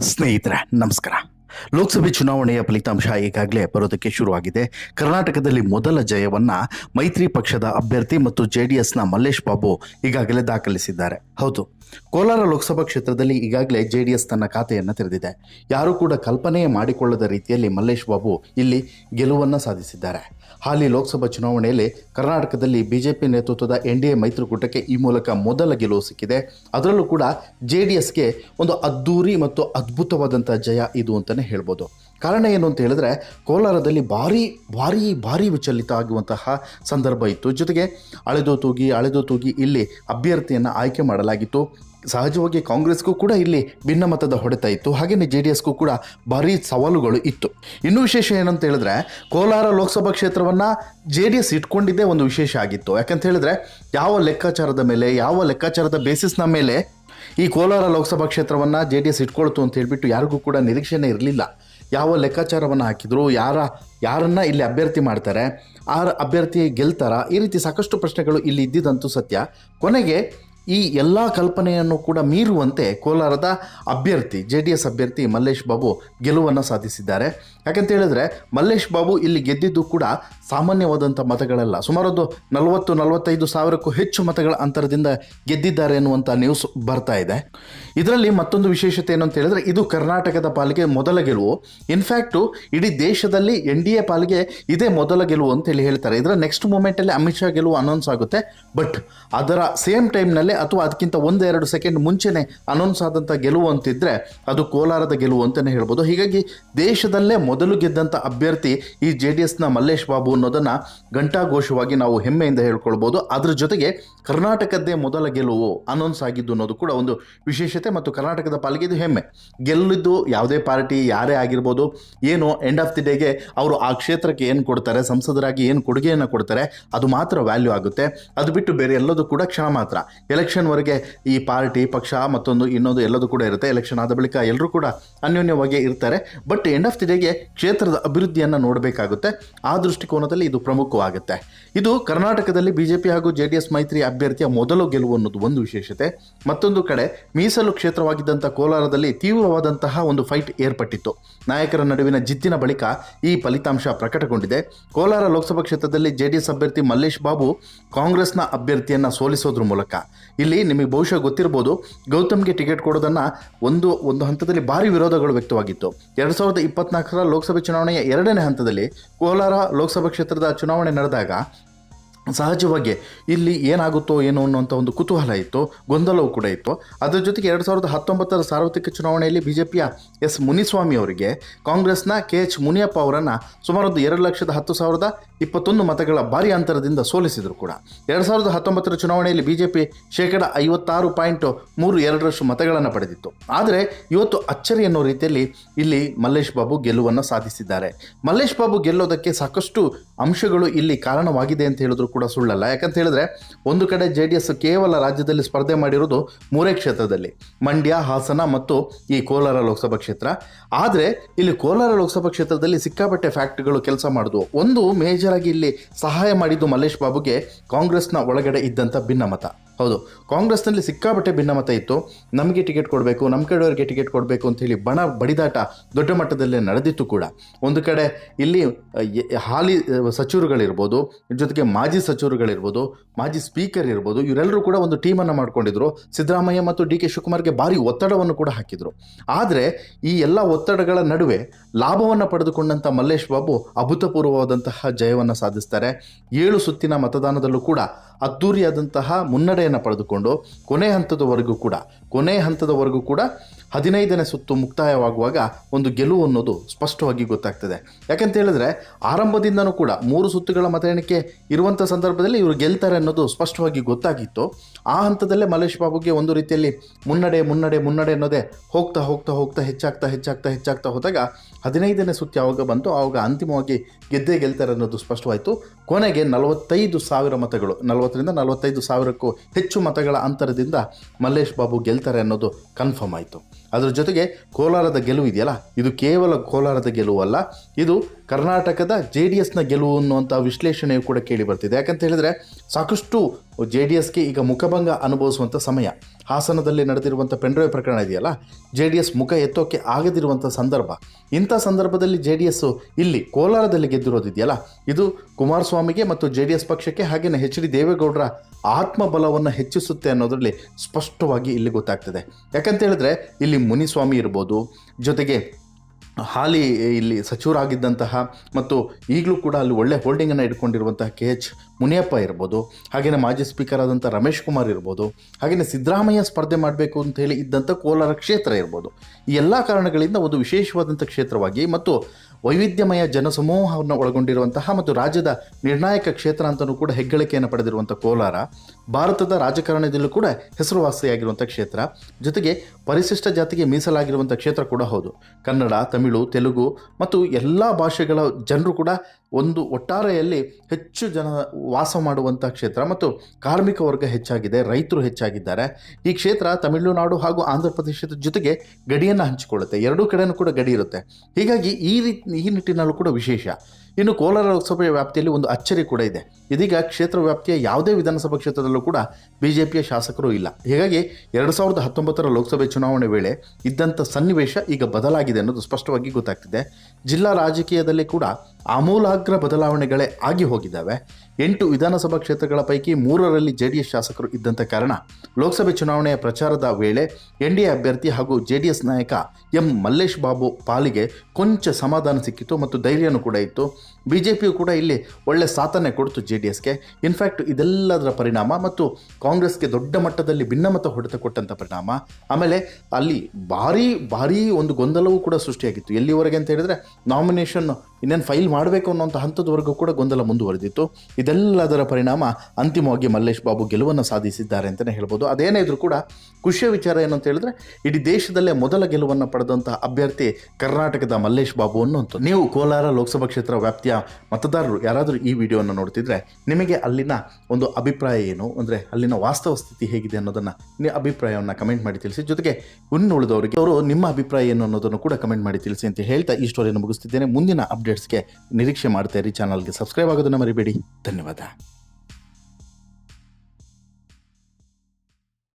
ಸ್ನೇಹಿತರೆ, ನಮಸ್ಕಾರ. ಲೋಕಸಭೆ ಚುನಾವಣೆಯ ಫಲಿತಾಂಶ ಈಗಾಗಲೇ ಬರೋದಕ್ಕೆ ಶುರುವಾಗಿದೆ. ಕರ್ನಾಟಕದಲ್ಲಿ ಮೊದಲ ಜಯವನ್ನ ಮೈತ್ರಿ ಪಕ್ಷದ ಅಭ್ಯರ್ಥಿ ಮತ್ತು ಜೆಡಿಎಸ್ನ ಮಲ್ಲೇಶ್ ಬಾಬು ಈಗಾಗಲೇ ದಾಖಲಿಸಿದ್ದಾರೆ. ಹೌದು ಕೋಲಾರ ಲೋಕಸಭಾ ಕ್ಷೇತ್ರದಲ್ಲಿ ಈಗಾಗಲೇ ಜೆಡಿಎಸ್ ತನ್ನ ಖಾತೆಯನ್ನು ತೆರೆದಿದೆ. ಯಾರು ಕೂಡ ಕಲ್ಪನೆಯೇ ಮಾಡಿಕೊಳ್ಳದ ರೀತಿಯಲ್ಲಿ ಮಲ್ಲೇಶ್ ಬಾಬು ಇಲ್ಲಿ ಗೆಲುವನ್ನು ಸಾಧಿಸಿದ್ದಾರೆ. ಹಾಲಿ ಲೋಕಸಭಾ ಚುನಾವಣೆಯಲ್ಲಿ ಕರ್ನಾಟಕದಲ್ಲಿ ಬಿಜೆಪಿ ನೇತೃತ್ವದ ಎನ್ ಡಿ ಎ ಮೈತ್ರಿಕೂಟಕ್ಕೆ ಈ ಮೂಲಕ ಮೊದಲ ಗೆಲುವು ಸಿಕ್ಕಿದೆ. ಅದರಲ್ಲೂ ಕೂಡ ಜೆ ಡಿ ಎಸ್ಗೆ ಒಂದು ಅದ್ದೂರಿ ಮತ್ತು ಅದ್ಭುತವಾದಂಥ ಜಯ ಇದು ಅಂತಲೇ ಹೇಳ್ಬೋದು. ಕಾರಣ ಏನು ಅಂತ ಹೇಳಿದ್ರೆ, ಕೋಲಾರದಲ್ಲಿ ಭಾರಿ ಭಾರಿ ಭಾರಿ ವಿಚಲಿತ ಆಗುವಂತಹ ಸಂದರ್ಭ ಇತ್ತು. ಜೊತೆಗೆ ಅಳೆದು ತೂಗಿ ಅಳೆದು ತೂಗಿ ಇಲ್ಲಿ ಅಭ್ಯರ್ಥಿಯನ್ನು ಆಯ್ಕೆ ಮಾಡಲಾಗಿತ್ತು. ಸಹಜವಾಗಿ ಕಾಂಗ್ರೆಸ್ಗೂ ಕೂಡ ಇಲ್ಲಿ ಭಿನ್ನಮತದ ಹೊಡೆತ ಇತ್ತು. ಹಾಗೆಯೇ ಜೆ ಡಿ ಎಸ್ಗೂ ಕೂಡ ಭಾರಿ ಸವಾಲುಗಳು ಇತ್ತು. ಇನ್ನೂ ವಿಶೇಷ ಏನಂತ ಹೇಳಿದ್ರೆ, ಕೋಲಾರ ಲೋಕಸಭಾ ಕ್ಷೇತ್ರವನ್ನು ಜೆ ಡಿ ಎಸ್ ಇಟ್ಕೊಂಡಿದ್ದೇ ಒಂದು ವಿಶೇಷ ಆಗಿತ್ತು. ಯಾಕಂತ ಹೇಳಿದ್ರೆ, ಯಾವ ಲೆಕ್ಕಾಚಾರದ ಮೇಲೆ, ಯಾವ ಲೆಕ್ಕಾಚಾರದ ಬೇಸಿಸ್ನ ಮೇಲೆ ಈ ಕೋಲಾರ ಲೋಕಸಭಾ ಕ್ಷೇತ್ರವನ್ನು ಜೆ ಡಿ ಎಸ್ ಇಟ್ಕೊಳ್ತು ಅಂತ ಹೇಳಿಬಿಟ್ಟು ಯಾರಿಗೂ ಕೂಡ ನಿರೀಕ್ಷೆನೇ ಇರಲಿಲ್ಲ. ಯಾವ ಲೆಕ್ಕಾಚಾರವನ್ನು ಹಾಕಿದ್ರು, ಯಾರ, ಯಾರನ್ನ ಇಲ್ಲಿ ಅಭ್ಯರ್ಥಿ ಮಾಡ್ತಾರೆ, ಆ ಅಭ್ಯರ್ಥಿ ಗೆಲ್ತಾರ, ಈ ರೀತಿ ಸಾಕಷ್ಟು ಪ್ರಶ್ನೆಗಳು ಇಲ್ಲಿ ಇದ್ದಿದ್ದಂತೂ ಸತ್ಯ. ಕೊನೆಗೆ ಈ ಎಲ್ಲ ಕಲ್ಪನೆಯನ್ನು ಕೂಡ ಮೀರುವಂತೆ ಕೋಲಾರದ ಅಭ್ಯರ್ಥಿ ಜೆ ಡಿ ಎಸ್ ಅಭ್ಯರ್ಥಿ ಮಲ್ಲೇಶ್ ಬಾಬು ಗೆಲುವನ್ನು ಸಾಧಿಸಿದ್ದಾರೆ. ಯಾಕಂತ ಹೇಳಿದ್ರೆ ಮಲ್ಲೇಶ್ ಬಾಬು ಇಲ್ಲಿ ಗೆದ್ದಿದ್ದು ಕೂಡ ಸಾಮಾನ್ಯವಾದಂಥ ಮತಗಳಲ್ಲ. ಸುಮಾರೊಂದು ನಲವತ್ತು, ನಲವತ್ತೈದು ಸಾವಿರಕ್ಕೂ ಹೆಚ್ಚು ಮತಗಳ ಅಂತರದಿಂದ ಗೆದ್ದಿದ್ದಾರೆ ಎನ್ನುವಂಥ ನ್ಯೂಸ್ ಬರ್ತಾ ಇದೆ. ಇದರಲ್ಲಿ ಮತ್ತೊಂದು ವಿಶೇಷತೆ ಏನು ಅಂತ ಹೇಳಿದ್ರೆ, ಇದು ಕರ್ನಾಟಕದ ಪಾಲಿಗೆ ಮೊದಲ ಗೆಲುವು. ಇನ್ಫ್ಯಾಕ್ಟು ಇಡೀ ದೇಶದಲ್ಲಿ ಎನ್ ಡಿ ಎ ಪಾಲಿಗೆ ಇದೇ ಮೊದಲ ಗೆಲುವು ಅಂತೇಳಿ ಹೇಳ್ತಾರೆ. ಇದರ ನೆಕ್ಸ್ಟ್ ಮೂಮೆಂಟಲ್ಲಿ ಅಮಿತ್ ಶಾ ಗೆಲುವು ಅನೌನ್ಸ್ ಆಗುತ್ತೆ. ಬಟ್ ಅದರ ಸೇಮ್ ಟೈಮ್ನಲ್ಲೇ ಅಥವಾ ಅದಕ್ಕಿಂತ ಒಂದೆರಡು ಸೆಕೆಂಡ್ ಮುಂಚೆನೆ ಅನೌನ್ಸ್ ಆದಂಥ ಗೆಲುವು ಅಂತಿದ್ರೆ ಅದು ಕೋಲಾರದ ಗೆಲುವು ಅಂತಲೇ ಹೇಳ್ಬೋದು. ಹೀಗಾಗಿ ದೇಶದಲ್ಲೇ ಮೊದಲು ಗೆದ್ದಂಥ ಅಭ್ಯರ್ಥಿ ಈ ಜೆ ಡಿ ಎಸ್ನ ಮಲ್ಲೇಶ್ ಬಾಬು ಅನ್ನೋದನ್ನು ಘಂಟಾಘೋಷವಾಗಿ ನಾವು ಹೆಮ್ಮೆಯಿಂದ ಹೇಳ್ಕೊಳ್ಬೋದು. ಅದರ ಜೊತೆಗೆ ಕರ್ನಾಟಕದ್ದೇ ಮೊದಲ ಗೆಲುವು ಅನೌನ್ಸ್ ಆಗಿದ್ದು ಅನ್ನೋದು ಕೂಡ ಒಂದು ವಿಶೇಷತೆ ಮತ್ತು ಕರ್ನಾಟಕದ ಪಾಲಿಗೆ ಇದು ಹೆಮ್ಮೆ. ಗೆಲ್ಲಿದ್ದು ಯಾವುದೇ ಪಾರ್ಟಿ ಯಾರೇ ಆಗಿರ್ಬೋದು, ಏನು ಎಂಡ್ ಆಫ್ ದಿ ಡೇಗೆ ಅವರು ಆ ಕ್ಷೇತ್ರಕ್ಕೆ ಏನು ಕೊಡ್ತಾರೆ, ಸಂಸದರಾಗಿ ಏನು ಕೊಡುಗೆಯನ್ನು ಕೊಡ್ತಾರೆ, ಅದು ಮಾತ್ರ ವ್ಯಾಲ್ಯೂ ಆಗುತ್ತೆ. ಅದು ಬಿಟ್ಟು ಬೇರೆ ಎಲ್ಲದೂ ಕೂಡ ಕ್ಷಣ ಮಾತ್ರ. ಎಲೆಕ್ಷನ್ವರೆಗೆ ಈ ಪಾರ್ಟಿ, ಪಕ್ಷ ಮತ್ತೊಂದು ಇನ್ನೊಂದು ಎಲ್ಲದೂ ಕೂಡ ಇರುತ್ತೆ. ಎಲೆಕ್ಷನ್ ಆದ ಬಳಿಕ ಎಲ್ಲರೂ ಕೂಡ ಅನ್ಯೋನ್ಯವಾಗಿ ಇರ್ತಾರೆ. ಬಟ್ ಎಂಡ್ ಆಫ್ ದಿ ಡೇಗೆ ಕ್ಷೇತ್ರದ ಅಭಿವೃದ್ಧಿಯನ್ನು ನೋಡಬೇಕಾಗುತ್ತೆ. ಆ ದೃಷ್ಟಿಕೋನದಲ್ಲಿ ಇದು ಪ್ರಮುಖವಾಗುತ್ತೆ. ಇದು ಕರ್ನಾಟಕದಲ್ಲಿ ಬಿಜೆಪಿ ಹಾಗೂ ಜೆ ಮೈತ್ರಿ ಅಭ್ಯರ್ಥಿಯ ಮೊದಲು ಗೆಲುವು ಅನ್ನೋದು ಒಂದು ವಿಶೇಷತೆ. ಮತ್ತೊಂದು ಕಡೆ ಮೀಸಲು ಕ್ಷೇತ್ರವಾಗಿದ್ದಂಥ ಕೋಲಾರದಲ್ಲಿ ತೀವ್ರವಾದಂತಹ ಒಂದು ಫೈಟ್ ಏರ್ಪಟ್ಟಿತ್ತು. ನಾಯಕರ ನಡುವಿನ ಜಿದ್ದಿನ ಬಳಿಕ ಈ ಫಲಿತಾಂಶ ಪ್ರಕಟಗೊಂಡಿದೆ. ಕೋಲಾರ ಲೋಕಸಭಾ ಕ್ಷೇತ್ರದಲ್ಲಿ ಜೆ ಅಭ್ಯರ್ಥಿ ಮಲ್ಲೇಶ್ ಬಾಬು ಕಾಂಗ್ರೆಸ್ನ ಅಭ್ಯರ್ಥಿಯನ್ನು ಸೋಲಿಸೋದ್ರ ಮೂಲಕ. ಇಲ್ಲಿ ನಿಮಗೆ ಬಹುಶಃ ಗೊತ್ತಿರ್ಬೋದು, ಗೌತಮ್ಗೆ ಟಿಕೆಟ್ ಕೊಡೋದನ್ನು ಒಂದು ಒಂದು ಹಂತದಲ್ಲಿ ಭಾರಿ ವಿರೋಧಗಳು ವ್ಯಕ್ತವಾಗಿತ್ತು. ಎರಡು ಸಾವಿರದ ಇಪ್ಪತ್ನಾಲ್ಕರ ಲೋಕಸಭೆ ಚುನಾವಣೆಯ ಎರಡನೇ ಹಂತದಲ್ಲಿ ಕೋಲಾರ ಲೋಕಸಭಾ ಕ್ಷೇತ್ರದ ಚುನಾವಣೆ ನಡೆದಾಗ ಸಹಜವಾಗಿ ಇಲ್ಲಿ ಏನಾಗುತ್ತೋ ಏನೋ ಅನ್ನುವಂಥ ಒಂದು ಕುತೂಹಲ ಇತ್ತು, ಗೊಂದಲವೂ ಕೂಡ ಇತ್ತು. ಅದರ ಜೊತೆಗೆ ಎರಡು ಸಾವಿರದ ಹತ್ತೊಂಬತ್ತರ ಸಾರ್ವತ್ರಿಕ ಚುನಾವಣೆಯಲ್ಲಿ ಬಿ ಜೆ ಪಿಯ ಎಸ್ ಮುನಿಸ್ವಾಮಿ ಅವರಿಗೆ ಕಾಂಗ್ರೆಸ್ನ ಕೆ ಎಚ್ ಮುನಿಯಪ್ಪ ಅವರನ್ನು ಸುಮಾರು ಒಂದು ಎರಡು ಲಕ್ಷದ ಹತ್ತು ಸಾವಿರದ ಇಪ್ಪತ್ತೊಂದು ಮತಗಳ ಭಾರಿ ಅಂತರದಿಂದ ಸೋಲಿಸಿದರು ಕೂಡ. ಎರಡ್ ಸಾವಿರದ ಹತ್ತೊಂಬತ್ತರ ಚುನಾವಣೆಯಲ್ಲಿ ಬಿಜೆಪಿ ಶೇಕಡ ಐವತ್ತಾರು ಪಾಯಿಂಟ್ ಮೂರು ಎರಡರಷ್ಟು ಮತಗಳನ್ನು ಪಡೆದಿತ್ತು. ಆದರೆ ಇವತ್ತು ಅಚ್ಚರಿ ಅನ್ನೋ ರೀತಿಯಲ್ಲಿ ಇಲ್ಲಿ ಮಲ್ಲೇಶ್ ಬಾಬು ಗೆಲುವನ್ನು ಸಾಧಿಸಿದ್ದಾರೆ. ಮಲ್ಲೇಶ್ ಬಾಬು ಗೆಲ್ಲೋದಕ್ಕೆ ಸಾಕಷ್ಟು ಅಂಶಗಳು ಇಲ್ಲಿ ಕಾರಣವಾಗಿದೆ ಅಂತ ಹೇಳಿದ್ರು ಕೂಡ ಸುಳ್ಳಲ್ಲ. ಯಾಕಂತ ಹೇಳಿದ್ರೆ ಒಂದು ಕಡೆ ಜೆ ಡಿ ಎಸ್ ಕೇವಲ ರಾಜ್ಯದಲ್ಲಿ ಸ್ಪರ್ಧೆ ಮಾಡಿರೋದು ಮೂರೇ ಕ್ಷೇತ್ರದಲ್ಲಿ. ಮಂಡ್ಯ, ಹಾಸನ ಮತ್ತು ಈ ಕೋಲಾರ ಲೋಕಸಭಾ ಕ್ಷೇತ್ರ. ಆದರೆ ಇಲ್ಲಿ ಕೋಲಾರ ಲೋಕಸಭಾ ಕ್ಷೇತ್ರದಲ್ಲಿ ಸಿಕ್ಕಾಪಟ್ಟೆ ಫ್ಯಾಕ್ಟ್ರಿಗಳು ಕೆಲಸ ಮಾಡಿದ್ವು ಒಂದು ಮೇಜರ್ ಆಗಿ ಇಲ್ಲಿ ಸಹಾಯ ಮಾಡಿದ್ದು ಮಲ್ಲೇಶ್ ಬಾಬುಗೆ ಕಾಂಗ್ರೆಸ್ನ ಒಳಗಡೆ ಇದ್ದಂಥ ಭಿನ್ನಮತ. ಹೌದು. ಕಾಂಗ್ರೆಸ್ನಲ್ಲಿ ಸಿಕ್ಕಾಪಟ್ಟೆ ಭಿನ್ನಮತ ಇತ್ತು. ನಮಗೆ ಟಿಕೆಟ್ ಕೊಡಬೇಕು ನಮ್ಮ ಕಡೆಯವರಿಗೆ ಟಿಕೆಟ್ ಕೊಡಬೇಕು ಅಂತೇಳಿ ಬಣ ಬಡಿದಾಟ ದೊಡ್ಡ ಮಟ್ಟದಲ್ಲೇ ನಡೆದಿತ್ತು ಕೂಡ. ಒಂದು ಕಡೆ ಇಲ್ಲಿ ಹಾಲಿ ಸಚಿವರುಗಳಿರ್ಬೋದು, ಜೊತೆಗೆ ಮಾಜಿ ಸಚಿವರುಗಳಿರ್ಬೋದು, ಮಾಜಿ ಸ್ಪೀಕರ್ ಇರ್ಬೋದು, ಇವರೆಲ್ಲರೂ ಕೂಡ ಒಂದು ಟೀಮನ್ನು ಮಾಡಿಕೊಂಡಿದ್ರು. ಸಿದ್ದರಾಮಯ್ಯ ಮತ್ತು ಡಿ ಕೆ ಶಿವಕುಮಾರ್ಗೆ ಭಾರಿ ಒತ್ತಡವನ್ನು ಕೂಡ ಹಾಕಿದರು. ಆದರೆ ಈ ಎಲ್ಲ ಒತ್ತಡಗಳ ನಡುವೆ ಲಾಭವನ್ನು ಪಡೆದುಕೊಂಡಂಥ ಮಲ್ಲೇಶ್ ಬಾಬು ಅಭೂತಪೂರ್ವವಾದಂತಹ ಜಯವನ್ನು ಸಾಧಿಸ್ತಾರೆ. ಏಳು ಸುತ್ತಿನ ಮತದಾನದಲ್ಲೂ ಕೂಡ ಅದ್ಧೂರಿಯಾದಂತಹ ಮುನ್ನಡೆಯನ್ನು ಪಡೆದುಕೊಂಡು ಕೊನೆ ಹಂತದವರೆಗೂ ಕೂಡ ಕೊನೆ ಹಂತದವರೆಗೂ ಕೂಡ ಹದಿನೈದನೇ ಸುತ್ತು ಮುಕ್ತಾಯವಾಗುವಾಗ ಒಂದು ಗೆಲುವು ಅನ್ನೋದು ಸ್ಪಷ್ಟವಾಗಿ ಗೊತ್ತಾಗ್ತದೆ. ಯಾಕಂತ ಹೇಳಿದ್ರೆ, ಆರಂಭದಿಂದನೂ ಕೂಡ ಮೂರು ಸುತ್ತುಗಳ ಮತ ಎಣಿಕೆ ಇರುವಂಥ ಸಂದರ್ಭದಲ್ಲಿ ಇವರು ಗೆಲ್ತಾರೆ ಅನ್ನೋದು ಸ್ಪಷ್ಟವಾಗಿ ಗೊತ್ತಾಗಿತ್ತು. ಆ ಹಂತದಲ್ಲೇ ಮಲ್ಲೇಶ್ ಬಾಬುಗೆ ಒಂದು ರೀತಿಯಲ್ಲಿ ಮುನ್ನಡೆ ಮುನ್ನಡೆ ಮುನ್ನಡೆ ಅನ್ನೋದೇ ಹೋಗ್ತಾ ಹೋಗ್ತಾ ಹೋಗ್ತಾ, ಹೆಚ್ಚಾಗ್ತಾ ಹೆಚ್ಚಾಗ್ತಾ ಹೆಚ್ಚಾಗ್ತಾ ಹೋದಾಗ ಹದಿನೈದನೇ ಸುತ್ತು ಯಾವಾಗ ಬಂತು ಆವಾಗ ಅಂತಿಮವಾಗಿ ಗೆದ್ದೇ ಗೆಲ್ತಾರೆ ಅನ್ನೋದು ಸ್ಪಷ್ಟವಾಯಿತು. ಕೊನೆಗೆ ನಲವತ್ತೈದು ಸಾವಿರ ಮತಗಳು, ನಲವತ್ತರಿಂದ ನಲವತ್ತೈದು ಸಾವಿರಕ್ಕೂ ಹೆಚ್ಚು ಮತಗಳ ಅಂತರದಿಂದ ಮಲ್ಲೇಶ್ ಬಾಬು ಗೆಲ್ತಾರೆ ಅನ್ನೋದು ಕನ್ಫರ್ಮ್ ಆಯಿತು. ಅದರ ಜೊತೆಗೆ ಕೋಲಾರದ ಗೆಲುವು ಇದೆಯಲ್ಲ? ಇದು ಕೇವಲ ಕೋಲಾರದ ಗೆಲುವು ಅಲ್ಲ, ಇದು ಕರ್ನಾಟಕದ ಜೆ ಡಿ ಎಸ್ನ ಗೆಲುವು ಅನ್ನುವಂಥ ವಿಶ್ಲೇಷಣೆಯು ಕೂಡ ಕೇಳಿ ಬರ್ತಿದೆ. ಯಾಕಂತ ಹೇಳಿದ್ರೆ ಸಾಕಷ್ಟು ಜೆ ಡಿ ಎಸ್ಗೆ ಈಗ ಮುಖಭಂಗ ಅನುಭವಿಸುವಂಥ ಸಮಯ. ಹಾಸನದಲ್ಲಿ ನಡೆದಿರುವಂಥ ಪೆಂಡ್ರೈವ್ ಪ್ರಕರಣ ಇದೆಯಲ್ಲ ಜೆ ಡಿ ಎಸ್ ಮುಖ ಎತ್ತೋಕೆ ಆಗದಿರುವಂಥ ಸಂದರ್ಭ. ಇಂಥ ಸಂದರ್ಭದಲ್ಲಿ ಜೆ ಡಿ ಎಸ್ ಇಲ್ಲಿ ಕೋಲಾರದಲ್ಲಿ ಗೆದ್ದಿರೋದಿದೆಯಲ್ಲ ಇದು ಕುಮಾರಸ್ವಾಮಿಗೆ ಮತ್ತು ಜೆ ಡಿ ಎಸ್ ಪಕ್ಷಕ್ಕೆ ಹಾಗೆಯೇ ಎಚ್ ಡಿ ದೇವೇಗೌಡರ ಆತ್ಮಬಲವನ್ನು ಹೆಚ್ಚಿಸುತ್ತೆ ಅನ್ನೋದರಲ್ಲಿ ಸ್ಪಷ್ಟವಾಗಿ ಇಲ್ಲಿ ಗೊತ್ತಾಗ್ತದೆ. ಯಾಕಂತ ಹೇಳಿದ್ರೆ ಇಲ್ಲಿ ಮುನಿಸ್ವಾಮಿ ಇರ್ಬೋದು, ಜೊತೆಗೆ ಹಾಲಿ ಇಲ್ಲಿ ಸಚಿವರಾಗಿದ್ದಂತಹ ಮತ್ತು ಈಗಲೂ ಕೂಡ ಅಲ್ಲಿ ಒಳ್ಳೆ ಹೋಲ್ಡಿಂಗನ್ನು ಇಟ್ಕೊಂಡಿರುವಂತಹ ಕೆ ಎಚ್ ಮುನಿಯಪ್ಪ ಇರ್ಬೋದು ಹಾಗೆಯೇ ಮಾಜಿ ಸ್ಪೀಕರ್ ಆದಂಥ ರಮೇಶ್ ಕುಮಾರ್ ಇರ್ಬೋದು ಹಾಗೆಯೇ ಸಿದ್ದರಾಮಯ್ಯ ಸ್ಪರ್ಧೆ ಮಾಡಬೇಕು ಅಂತ ಹೇಳಿ ಇದ್ದಂಥ ಕೋಲಾರ ಕ್ಷೇತ್ರ ಇರ್ಬೋದು. ಈ ಎಲ್ಲ ಕಾರಣಗಳಿಂದ ಒಂದು ವಿಶೇಷವಾದಂಥ ಕ್ಷೇತ್ರವಾಗಿ ಮತ್ತು ವೈವಿಧ್ಯಮಯ ಜನಸಮೂಹವನ್ನು ಒಳಗೊಂಡಿರುವಂತಹ ಮತ್ತು ರಾಜ್ಯದ ನಿರ್ಣಾಯಕ ಕ್ಷೇತ್ರ ಅಂತಲೂ ಕೂಡ ಹೆಗ್ಗಳಿಕೆಯನ್ನು ಪಡೆದಿರುವಂಥ ಕೋಲಾರ, ಭಾರತದ ರಾಜಕಾರಣದಲ್ಲೂ ಕೂಡ ಹೆಸರುವಾಸಿಯಾಗಿರುವಂಥ ಕ್ಷೇತ್ರ. ಜೊತೆಗೆ ಪರಿಶಿಷ್ಟ ಜಾತಿಗೆ ಮೀಸಲಾಗಿರುವಂಥ ಕ್ಷೇತ್ರ ಕೂಡ ಹೌದು. ಕನ್ನಡ, ತಮಿಳು, ತೆಲುಗು ಮತ್ತು ಎಲ್ಲ ಭಾಷೆಗಳ ಜನರು ಕೂಡ ಒಂದು ಒಟ್ಟಾರೆಯಲ್ಲಿ ಹೆಚ್ಚು ಜನ ವಾಸ ಮಾಡುವಂಥ ಕ್ಷೇತ್ರ ಮತ್ತು ಕಾರ್ಮಿಕ ವರ್ಗ ಹೆಚ್ಚಾಗಿದೆ, ರೈತರು ಹೆಚ್ಚಾಗಿದ್ದಾರೆ. ಈ ಕ್ಷೇತ್ರ ತಮಿಳುನಾಡು ಹಾಗೂ ಆಂಧ್ರ ಪ್ರದೇಶದ ಜೊತೆಗೆ ಗಡಿಯನ್ನು ಹಂಚಿಕೊಳ್ಳುತ್ತೆ. ಎರಡೂ ಕಡೆಯೂ ಕೂಡ ಗಡಿ ಇರುತ್ತೆ. ಹೀಗಾಗಿ ಈ ರೀತಿ ಈ ನಿಟ್ಟಿನಲ್ಲೂ ಕೂಡ ವಿಶೇಷ. ಇನ್ನು ಕೋಲಾರ ಲೋಕಸಭೆಯ ವ್ಯಾಪ್ತಿಯಲ್ಲಿ ಒಂದು ಅಚ್ಚರಿ ಕೂಡ ಇದೆ. ಇದೀಗ ಕ್ಷೇತ್ರ ವ್ಯಾಪ್ತಿಯ ಯಾವುದೇ ವಿಧಾನಸಭಾ ಕ್ಷೇತ್ರದಲ್ಲೂ ಕೂಡ ಬಿಜೆಪಿಯ ಶಾಸಕರು ಇಲ್ಲ. ಹೀಗಾಗಿ ಎರಡು ಸಾವಿರದ ಹತ್ತೊಂಬತ್ತರ ಲೋಕಸಭೆ ಚುನಾವಣೆ ವೇಳೆ ಇದ್ದಂಥ ಸನ್ನಿವೇಶ ಈಗ ಬದಲಾಗಿದೆ ಅನ್ನೋದು ಸ್ಪಷ್ಟವಾಗಿ ಗೊತ್ತಾಗ್ತಿದೆ. ಜಿಲ್ಲಾ ರಾಜಕೀಯದಲ್ಲಿ ಕೂಡ ಆಮೂಲಾಗ್ರ ಬದಲಾವಣೆಗಳೇ ಆಗಿ ಹೋಗಿದ್ದಾವೆ. ಎಂಟು ವಿಧಾನಸಭಾ ಕ್ಷೇತ್ರಗಳ ಪೈಕಿ ಮೂರರಲ್ಲಿ ಜೆ ಡಿ ಶಾಸಕರು ಇದ್ದಂಥ ಕಾರಣ ಲೋಕಸಭೆ ಚುನಾವಣೆಯ ಪ್ರಚಾರದ ವೇಳೆ ಎನ್ ಡಿ ಎ ಅಭ್ಯರ್ಥಿ ಹಾಗೂ ಜೆ ಡಿ ಎಸ್ ನಾಯಕ ಎಂ ಮಲ್ಲೇಶ್ ಬಾಬು ಪಾಲಿಗೆ ಕೊಂಚ ಸಮಾಧಾನ ಸಿಕ್ಕಿತು ಮತ್ತು ಧೈರ್ಯನೂ ಕೂಡ ಇತ್ತು. ಬಿ ಜೆ ಪಿಯು ಕೂಡ ಇಲ್ಲಿ ಒಳ್ಳೆ ಸಾಧನೆ ಕೊಡ್ತು ಜೆ ಡಿ ಎಸ್ಗೆ ಇನ್ಫ್ಯಾಕ್ಟ್ ಇದೆಲ್ಲದರ ಪರಿಣಾಮ ಮತ್ತು ಕಾಂಗ್ರೆಸ್ಗೆ ದೊಡ್ಡ ಮಟ್ಟದಲ್ಲಿ ಭಿನ್ನಮತ ಹೊಡೆತ ಕೊಟ್ಟಂಥ ಪರಿಣಾಮ. ಆಮೇಲೆ ಅಲ್ಲಿ ಭಾರೀ ಭಾರೀ ಒಂದು ಗೊಂದಲವೂ ಕೂಡ ಸೃಷ್ಟಿಯಾಗಿತ್ತು. ಎಲ್ಲಿವರೆಗೆ ಅಂತ ಹೇಳಿದ್ರೆ ನಾಮಿನೇಷನ್ ಇನ್ನೇನು ಫೈಲ್ ಮಾಡಬೇಕು ಅನ್ನೋಂಥ ಹಂತದವರೆಗೂ ಕೂಡ ಗೊಂದಲ ಮುಂದುವರೆದಿತ್ತು. ಇದೆಲ್ಲದರ ಪರಿಣಾಮ ಅಂತಿಮವಾಗಿ ಮಲ್ಲೇಶ್ ಬಾಬು ಗೆಲುವನ್ನು ಸಾಧಿಸಿದ್ದಾರೆ ಅಂತಲೇ ಹೇಳ್ಬೋದು. ಅದೇನೇ ಇದ್ರೂ ಕೂಡ ಖುಷಿಯ ವಿಚಾರ ಏನು ಅಂತ ಹೇಳಿದ್ರೆ, ಇಡೀ ದೇಶದಲ್ಲೇ ಮೊದಲ ಗೆಲುವನ್ನು ಪಡೆದಂತಹ ಅಭ್ಯರ್ಥಿ ಕರ್ನಾಟಕದ ಮಲ್ಲೇಶ್ ಬಾಬು ಅನ್ನುವಂಥ ನೀವು ಕೋಲಾರ ಲೋಕಸಭಾ ಕ್ಷೇತ್ರ ವ್ಯಾಪ್ತಿಯ ಮತದಾರರು ಯಾರಾದರೂ ಈ ವಿಡಿಯೋವನ್ನು ನೋಡ್ತಿದ್ರೆ, ನಿಮಗೆ ಅಲ್ಲಿನ ಒಂದು ಅಭಿಪ್ರಾಯ ಏನು? ಅಂದರೆ ಅಲ್ಲಿನ ವಾಸ್ತವ ಸ್ಥಿತಿ ಹೇಗಿದೆ ಅನ್ನೋದನ್ನು ನಿಮ್ಮ ಅಭಿಪ್ರಾಯವನ್ನು ಕಮೆಂಟ್ ಮಾಡಿ ತಿಳಿಸಿ. ಜೊತೆಗೆ ಉಳಿದವರಿಗೆ ಅವರು ನಿಮ್ಮ ಅಭಿಪ್ರಾಯ ಏನು ಅನ್ನೋದನ್ನು ಕೂಡ ಕಮೆಂಟ್ ಮಾಡಿ ತಿಳಿಸಿ ಅಂತ ಹೇಳ್ತಾ ಈ ಸ್ಟೋರಿಯನ್ನು ಮುಗಿಸ್ತಿದ್ದೇನೆ. ಮುಂದಿನ ಅಪ್ಡೇಟ್ಸ್ಗೆ ನಿರೀಕ್ಷೆ ಮಾಡ್ತಾ ಇರಿ ಚಾನಲ್ಗೆ ಸಬ್ಸ್ಕ್ರೈಬ್ ಆಗೋದನ್ನು ಮರಿಬೇಡಿ. ಧನ್ಯವಾದ.